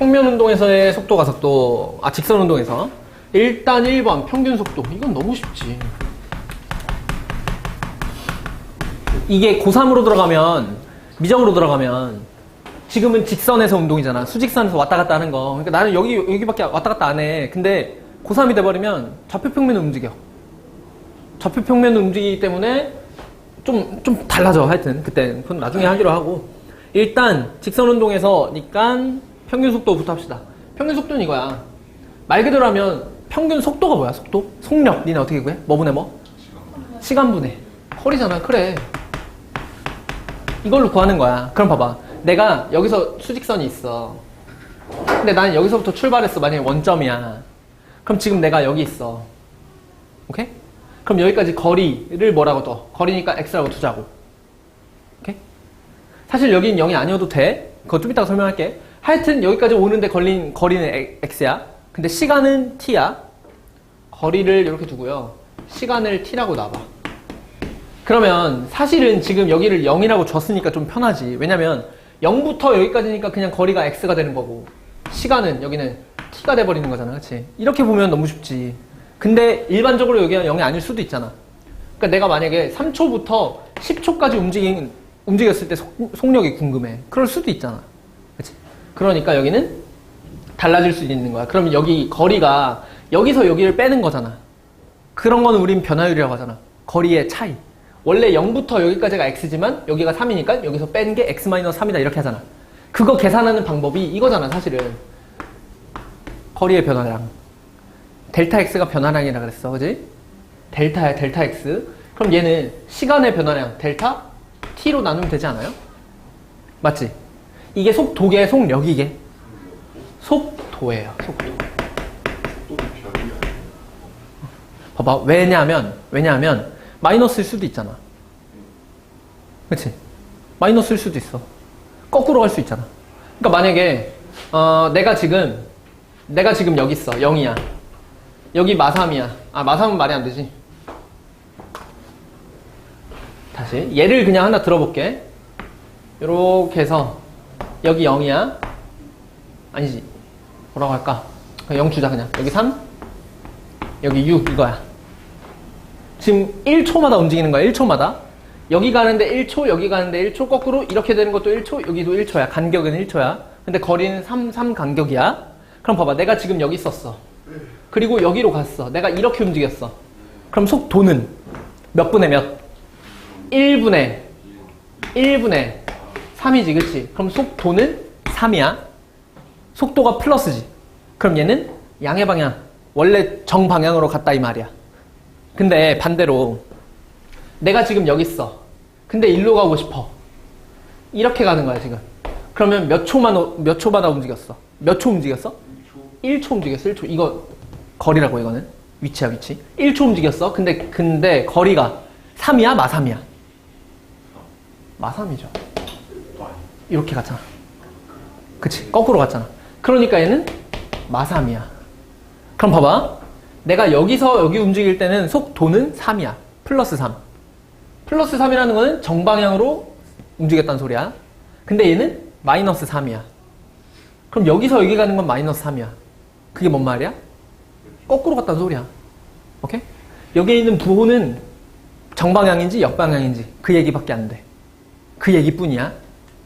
평면 운동에서의 속도 가속도, 아, 직선 운동에서. 일단 1번, 평균 속도. 이건 너무 쉽지. 이게 고3으로 들어가면, 미적으로 들어가면, 지금은 직선에서 운동이잖아. 수직선에서 왔다 갔다 하는 거. 그러니까 나는 여기, 여기밖에 왔다 갔다 안 해. 근데 고3이 돼버리면 좌표 평면을 움직여. 좌표 평면을 움직이기 때문에 좀, 좀 달라져. 하여튼, 그때. 그건 나중에 하기로 하고. 일단, 직선 운동에서니까 평균 속도부터 합시다. 평균 속도는 이거야. 말 그대로 하면 평균 속도가 뭐야, 속도? 속력. 니네 어떻게 구해? 뭐 분해 뭐? 시간 분해. 컬이잖아, 그래. 이걸로 구하는 거야. 그럼 봐봐. 내가 여기서 수직선이 있어. 근데 나는 여기서부터 출발했어. 만약에 원점이야. 그럼 지금 내가 여기 있어. 오케이? 그럼 여기까지 거리를 뭐라고 둬? 거리니까 x라고 두자고. 오케이? 사실 여긴 0이 아니어도 돼. 그거 좀 이따가 설명할게. 하여튼 여기까지 오는데 걸린 거리는 에- x야. 근데 시간은 t야. 거리를 이렇게 두고요. 시간을 t라고 놔봐. 그러면 사실은 지금 여기를 0이라고 줬으니까 좀 편하지. 왜냐면 0부터 여기까지니까 그냥 거리가 x가 되는 거고 시간은 여기는 t가 돼버리는 거잖아. 그치? 이렇게 보면 너무 쉽지. 근데 일반적으로 여기가 0이 아닐 수도 있잖아. 그러니까 내가 만약에 3초부터 10초까지 움직인, 움직였을 때 속, 속력이 궁금해. 그럴 수도 있잖아. 그러니까 여기는 달라질 수 있는 거야. 그러면 여기 거리가 여기서 여기를 빼는 거잖아. 그런 거는 우린 변화율이라고 하잖아. 거리의 차이. 원래 0부터 여기까지가 x지만 여기가 3이니까 여기서 뺀 게 x-3이다 이렇게 하잖아. 그거 계산하는 방법이 이거잖아, 사실은. 거리의 변화량. 델타 x가 변화량이라 그랬어. 그지? 델타야, 델타 x. 그럼 얘는 시간의 변화량, 델타 t로 나누면 되지 않아요? 맞지? 이게 속도계, 속력이게. 속도예요, 속도. 봐봐. 왜냐하면, 왜냐하면, 마이너스일 수도 있잖아. 그치? 마이너스일 수도 있어. 거꾸로 갈 수 있잖아. 그러니까 만약에, 어, 내가 지금, 내가 지금 여기 있어. 0이야. 여기 마삼이야. 아, 마삼은 말이 안 되지. 다시. 얘를 그냥 하나 들어볼게. 요렇게 해서, 여기 0이야. 아니지. 뭐라고 할까? 그냥 0 주자, 그냥. 여기 3, 여기 6, 이거야. 지금 1초마다 움직이는 거야, 1초마다. 여기 가는데 1초, 여기 가는데 1초, 거꾸로 이렇게 되는 것도 1초, 여기도 1초야. 간격은 1초야. 근데 거리는 3, 3 간격이야. 그럼 봐봐. 내가 지금 여기 있었어. 그리고 여기로 갔어. 내가 이렇게 움직였어. 그럼 속도는 몇 분의 몇? 1분의 1분의 3이지, 그치? 그럼 속도는 3이야. 속도가 플러스지. 그럼 얘는 양의 방향. 원래 정방향으로 갔다 이 말이야. 근데 반대로 내가 지금 여기 있어. 근데 일로 가고 싶어. 이렇게 가는 거야, 지금. 그러면 몇 초만, 오- 몇 초마다 움직였어? 몇 초 움직였어? 1초 움직였어, 1초. 이거 거리라고, 이거는. 위치야, 위치. 1초 움직였어. 근데, 근데 거리가 3이야, 마3이야? 마3이죠. 이렇게 갔잖아. 그치? 거꾸로 갔잖아. 그러니까 얘는 마3이야. 그럼 봐봐. 내가 여기서 여기 움직일 때는 속도는 3이야. 플러스 3. 플러스 3이라는 거는 정방향으로 움직였다는 소리야. 근데 얘는 마이너스 3이야. 그럼 여기서 여기 가는 건 마이너스 3이야. 그게 뭔 말이야? 거꾸로 갔다는 소리야. 오케이? 여기에 있는 부호는 정방향인지 역방향인지 그 얘기밖에 안 돼. 그 얘기뿐이야.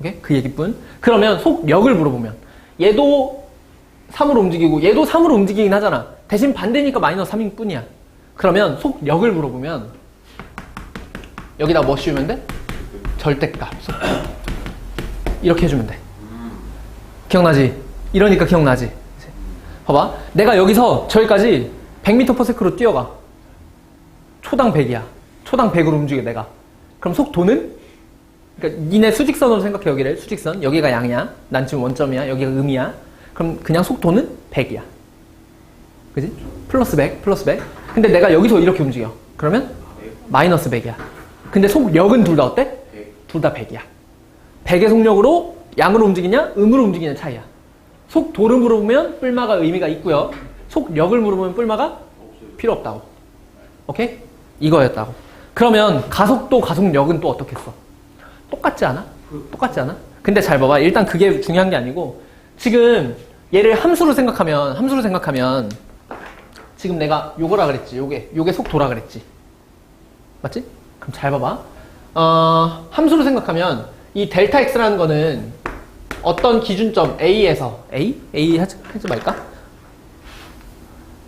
오케이? 그 얘기뿐. 그러면 속력을 물어보면 얘도 3으로 움직이고 얘도 3으로 움직이긴 하잖아. 대신 반대니까 마이너스 3인 뿐이야. 그러면 속력을 물어보면 여기다 뭐 씌우면 돼? 절대값. 이렇게 해주면 돼. 기억나지? 이러니까 기억나지? 봐봐. 내가 여기서 저기까지 100m/s로 뛰어가. 초당 100이야. 초당 100으로 움직여 내가. 그럼 속도는? 그러니까 니네 수직선으로 생각해 여기를. 수직선. 여기가 양이야. 난 지금 원점이야. 여기가 음이야. 그럼 그냥 속도는 100이야. 그지? 플러스 100, 플러스 100. 근데 내가 여기서 이렇게 움직여. 그러면 마이너스 100이야. 근데 속력은 둘 다 어때? 둘 다 100이야. 100의 속력으로 양으로 움직이냐, 음으로 움직이냐 차이야. 속도를 물어보면 뿔마가 의미가 있고요. 속력을 물어보면 뿔마가 필요 없다고. 오케이? 이거였다고. 그러면 가속도, 가속력은 또 어떻겠어? 똑같지 않아? 똑같지 않아? 근데 잘 봐봐. 일단 그게 중요한 게 아니고 지금 얘를 함수로 생각하면 함수로 생각하면 지금 내가 요거라 그랬지. 요게 요게 속도라 그랬지. 맞지? 그럼 잘 봐봐. 어, 함수로 생각하면 이 델타 x라는 거는 어떤 기준점 A에서 A? A 하지, 하지 말까?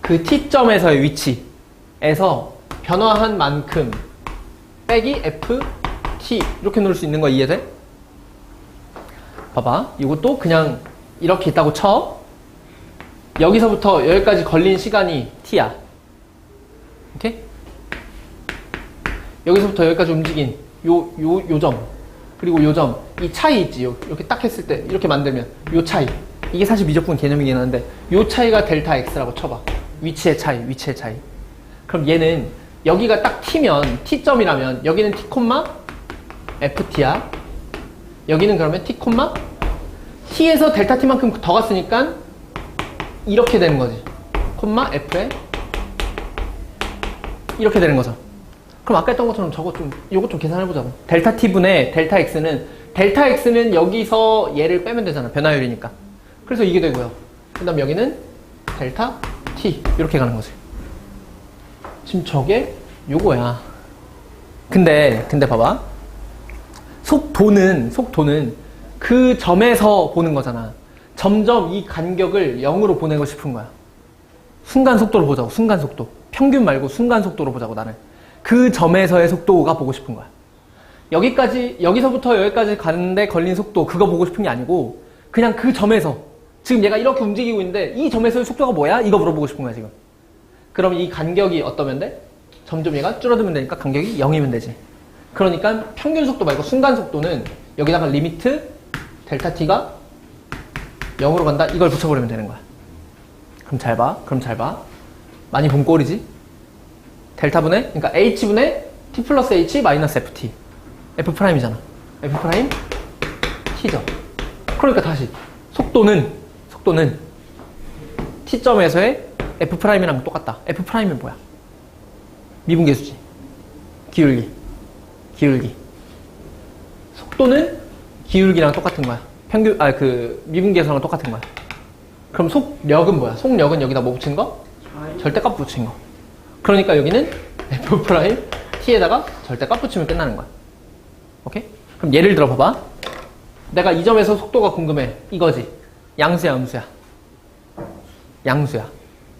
그 T점에서의 위치에서 변화한 만큼 빼기 F, T 이렇게 놓을 수 있는 거 이해돼? 봐봐. 이것도 그냥 이렇게 있다고 쳐. 여기서부터 여기까지 걸린 시간이 T야. 오케이? 여기서부터 여기까지 움직인 요, 요, 요 점. 그리고 요 점. 이 차이 있지. 요, 이렇게 딱 했을 때, 이렇게 만들면. 요 차이. 이게 사실 미적분 개념이긴 한데, 요 차이가 델타 X라고 쳐봐. 위치의 차이, 위치의 차이. 그럼 얘는 여기가 딱 T면, T점이라면, 여기는 T, FT야. 여기는 그러면 T, T에서 델타 T만큼 더 갔으니까, 이렇게 되는 거지. 콤마 F에 이렇게 되는 거죠. 그럼 아까 했던 것처럼 저거 좀, 요거 좀 계산해보자고. 델타 T분의 델타 X는, 델타 X는 여기서 얘를 빼면 되잖아. 변화율이니까. 그래서 이게 되고요. 그 다음 여기는 델타 T. 이렇게 가는 거지. 지금 저게 요거야. 근데, 근데 봐봐. 속도는, 속도는 그 점에서 보는 거잖아. 점점 이 간격을 0으로 보내고 싶은 거야. 순간 속도로 보자고, 순간 속도. 평균 말고 순간 속도로 보자고, 나는. 그 점에서의 속도가 보고 싶은 거야. 여기까지, 여기서부터 여기까지 가는데 걸린 속도, 그거 보고 싶은 게 아니고, 그냥 그 점에서, 지금 얘가 이렇게 움직이고 있는데, 이 점에서의 속도가 뭐야? 이거 물어보고 싶은 거야, 지금. 그럼 이 간격이 어떠면 돼? 점점 얘가 줄어들면 되니까 간격이 0이면 되지. 그러니까 평균 속도 말고 순간 속도는 여기다가 리미트 델타 t가 0으로 간다. 이걸 붙여버리면 되는 거야. 그럼 잘 봐. 그럼 잘 봐. 많이 본 꼴이지? 델타 분의, 그러니까 h분의 t 플러스 h 마이너스 ft. f 프라임이잖아. f 프라임 t죠. 그러니까 다시 속도는 속도는 t점에서의 f 프라임이랑 똑같다. f 프라임은 뭐야? 미분계수지. 기울기. 기울기. 속도는 기울기랑 똑같은 거야. 평균, 아, 그, 미분계수랑 똑같은 거야. 그럼 속력은 뭐야? 속력은 여기다 뭐 붙인 거? 절대값 붙인 거. 그러니까 여기는 f 프라임 t에다가 절대값 붙이면 끝나는 거야. 오케이? 그럼 예를 들어 봐봐. 내가 이 점에서 속도가 궁금해. 이거지. 양수야, 음수야. 양수야.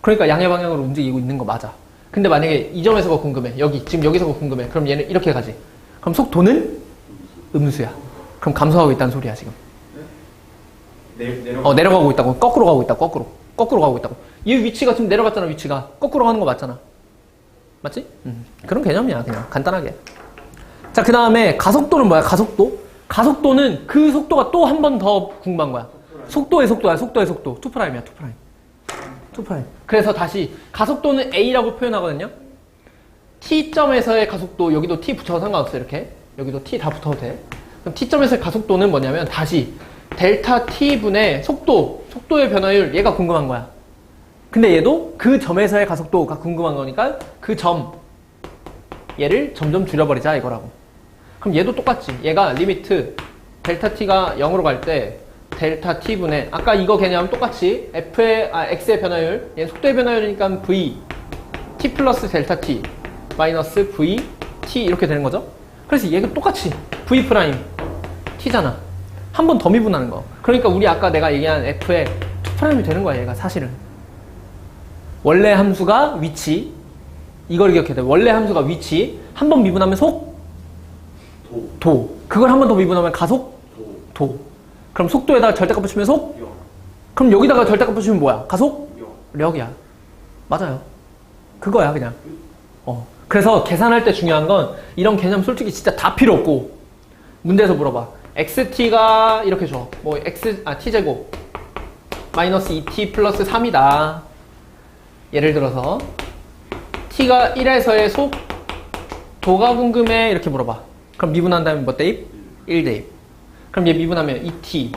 그러니까 양의 방향으로 움직이고 있는 거 맞아. 근데 만약에 이 점에서가 궁금해. 여기, 지금 여기서가 궁금해. 그럼 얘는 이렇게 가지. 그럼 속도는 음수야. 그럼 감소하고 있다는 소리야, 지금. 내, 내려 어, 내려가고 있다고. 거꾸로 가고 있다, 거꾸로. 거꾸로 가고 있다고. 얘 위치가 지금 내려갔잖아, 위치가. 거꾸로 가는 거 맞잖아. 맞지? 음, 그런 개념이야, 그냥. 간단하게. 자, 그 다음에 가속도는 뭐야, 가속도? 가속도는 그 속도가 또 한 번 더 궁금한 거야. 속도의 속도야, 속도의 속도. 2프라임이야, 2프라임. 2프라임. 그래서 다시 가속도는 A라고 표현하거든요. T점에서의 가속도, 여기도 T 붙여도 상관없어, 이렇게. 여기도 T 다 붙어도 돼. 그럼 T점에서의 가속도는 뭐냐면 다시 델타 T분의 속도, 속도의 변화율, 얘가 궁금한 거야. 근데 얘도 그 점에서의 가속도가 궁금한 거니까 그 점, 얘를 점점 줄여버리자 이거라고. 그럼 얘도 똑같지. 얘가 리미트 델타 t가 0으로 갈 때 델타 t분의 아까 이거 개념 똑같이 f의 아 x의 변화율 얘는 속도의 변화율이니까 v t 플러스 델타 t 마이너스 v t 이렇게 되는 거죠. 그래서 얘가 똑같이 v 프라임 t잖아. 한 번 더 미분하는 거. 그러니까 우리 아까 내가 얘기한 f의 2 프라임이 되는 거야 얘가 사실은. 원래 함수가 위치 이걸 기억해야 돼. 원래 함수가 위치 한 번 미분하면 속 도, 도. 그걸 한 번 더 미분하면 가속? 도, 도. 그럼 속도에다가 절대값 붙이면 속? 역, 그럼 여기다가 절대값 붙이면 뭐야? 가속? 역. 력이야. 맞아요. 그거야, 그냥. 어. 그래서 계산할 때 중요한 건 이런 개념 솔직히 진짜 다 필요 없고 문제에서 물어봐. xt가 이렇게 줘. 뭐 x, 아, t제곱. 마이너스 2t 플러스 3이다. 예를 들어서 t가 1에서의 속 도가 궁금해 이렇게 물어봐. 그럼 미분한 다음에 뭐 대입? 1 대입. 그럼 얘 미분하면 2t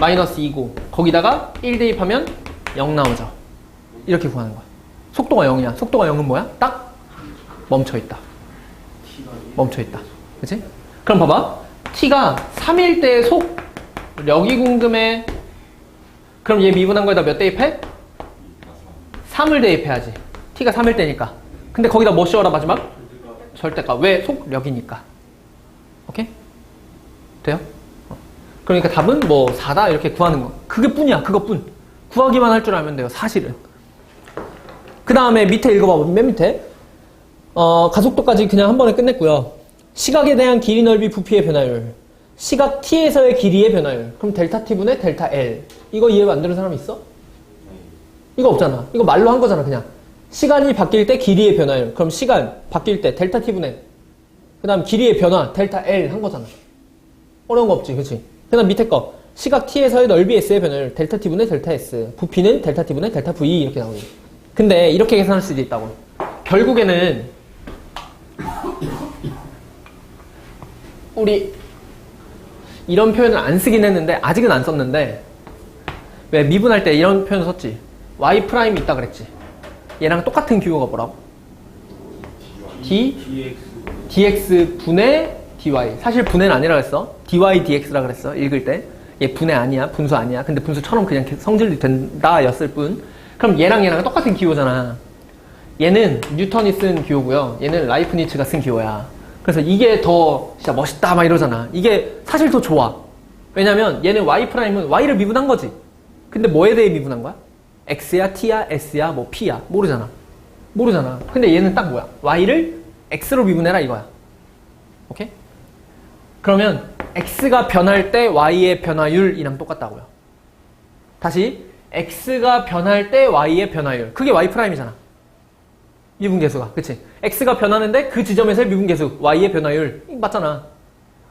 마이너스 2고 거기다가 1 대입하면 0 나오죠. 이렇게 구하는 거야. 속도가 0이야. 속도가 0은 뭐야? 딱 멈춰 있다. 멈춰 있다. 그치? 그럼 봐봐. t가 3일 때의 속력이 궁금해. 그 그럼 얘 미분한 거에다 몇 대입해? 3을 대입해야지. t가 3일 때니까. 근데 거기다 뭐 씌워라 마지막? 절대값. 왜? 속력이니까. 오케이? 돼요? 어. 그러니까 답은 뭐 4다 이렇게 구하는 거. 그게 뿐이야. 그것뿐. 구하기만 할 줄 알면 돼요. 사실은. 그 다음에 밑에 읽어봐. 맨 밑에. 어, 가속도까지 그냥 한 번에 끝냈고요. 시각에 대한 길이 넓이 부피의 변화율. 시각 t에서의 길이의 변화율. 그럼 델타 t분의 델타 l. 이거 이해 만드는 사람 있어? 이거 없잖아. 이거 말로 한 거잖아, 그냥. 시간이 바뀔 때 길이의 변화율. 그럼 시간 바뀔 때 델타 t분의 그 다음 길이의 변화 델타 l 한 거잖아. 어려운 거 없지, 그치? 그 다음 밑에 거. 시각 t에서의 넓이 s의 변화율 델타 t분의 델타 s. 부피는 델타 t분의 델타 v 이렇게 나오니. 근데 이렇게 계산할 수도 있다고. 결국에는 우리 이런 표현을 안 쓰긴 했는데 아직은 안 썼는데 왜 미분할 때 이런 표현 썼지? y 프라임 있다 그랬지. 얘랑 똑같은 기호가 뭐라고? d dx 분의 dy. 사실 분해는 아니라 그랬어. dy dx라 그랬어. 읽을 때. 얘 분해 아니야. 분수 아니야. 근데 분수처럼 그냥 성질이 된다 였을 뿐. 그럼 얘랑 얘랑 똑같은 기호잖아. 얘는 뉴턴이 쓴 기호고요. 얘는 라이프니츠가 쓴 기호야. 그래서 이게 더 진짜 멋있다 막 이러잖아. 이게 사실 더 좋아. 왜냐면 얘는 y 프라임은 y를 미분한 거지. 근데 뭐에 대해 미분한 거야? x야, t야, s야, 뭐 p야 모르잖아. 모르잖아. 근데 얘는 딱 뭐야? y를 x로 미분해라 이거야. 오케이? 그러면 x가 변할 때 y의 변화율이랑 똑같다고요. 다시 x가 변할 때 y의 변화율. 그게 y 프라임이잖아. 미분계수가. 그치? x가 변하는데 그 지점에서의 미분계수 y의 변화율. 맞잖아.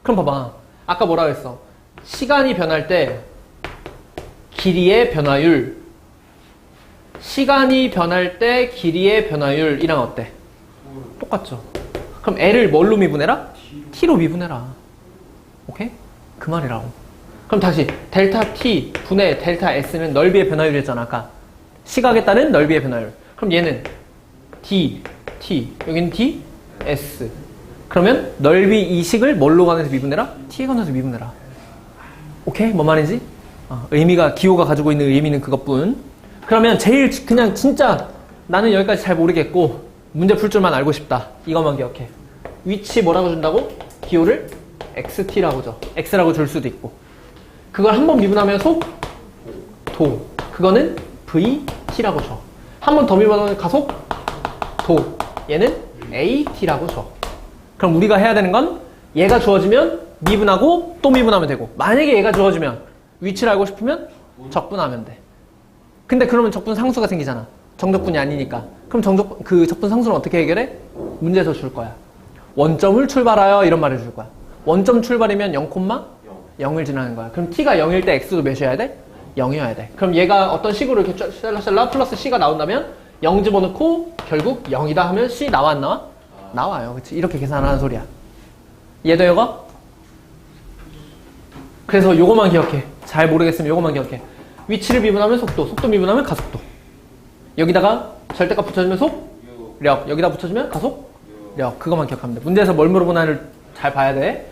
그럼 봐봐. 아까 뭐라 그랬어? 시간이 변할 때 길이의 변화율. 시간이 변할 때 길이의 변화율이랑 어때? 똑같죠. 그럼 L을 뭘로 미분해라? T로 미분해라. 오케이? 그 말이라고. 그럼 다시 델타 T 분의 델타 S는 넓이의 변화율이었잖아 아까. 시각에 따른 넓이의 변화율. 그럼 얘는 D, T, 여기는 D, S. 그러면 넓이 이식을 뭘로 관해서 미분해라? T에 관해서 미분해라. 오케이? 뭔 말인지? 어, 의미가, 기호가 가지고 있는 의미는 그것뿐. 그러면 제일 그냥 진짜 나는 여기까지 잘 모르겠고 문제 풀 줄만 알고 싶다. 이것만 기억해. 위치 뭐라고 준다고? 기호를 XT라고 줘. X라고 줄 수도 있고. 그걸 한 번 미분하면 속, 도. 그거는 VT라고 줘. 한 번 더 미분하면 가속, 도. 얘는 AT라고 줘. 그럼 우리가 해야 되는 건 얘가 주어지면 미분하고 또 미분하면 되고 만약에 얘가 주어지면 위치를 알고 싶으면 적분하면 돼. 근데 그러면 적분 상수가 생기잖아. 정적분이 아니니까. 그럼 정적 그 적분 상수는 어떻게 해결해? 문제에서 줄 거야. 원점을 출발하여 이런 말을 줄 거야. 원점 출발이면 0, 0을 지나는 거야. 그럼 t가 0일 때 x도 몇이어야 돼? 0이어야 돼. 그럼 얘가 어떤 식으로 이렇게 쩌- 샬라샬라 플러스 c가 나온다면 0 집어넣고 결국 0이다 하면 c 나와 안 나와? 나와요. 그치? 이렇게 계산하는 소리야. 얘도 이거? 그래서 요거만 기억해. 잘 모르겠으면 요거만 기억해. 위치를 미분하면 속도, 속도 미분하면 가속도. 여기다가 절대값 붙여주면 속, 력. 여기다 붙여주면 가속, 력. 그것만 기억하면 돼. 문제에서 뭘 물어보나를 잘 봐야 돼.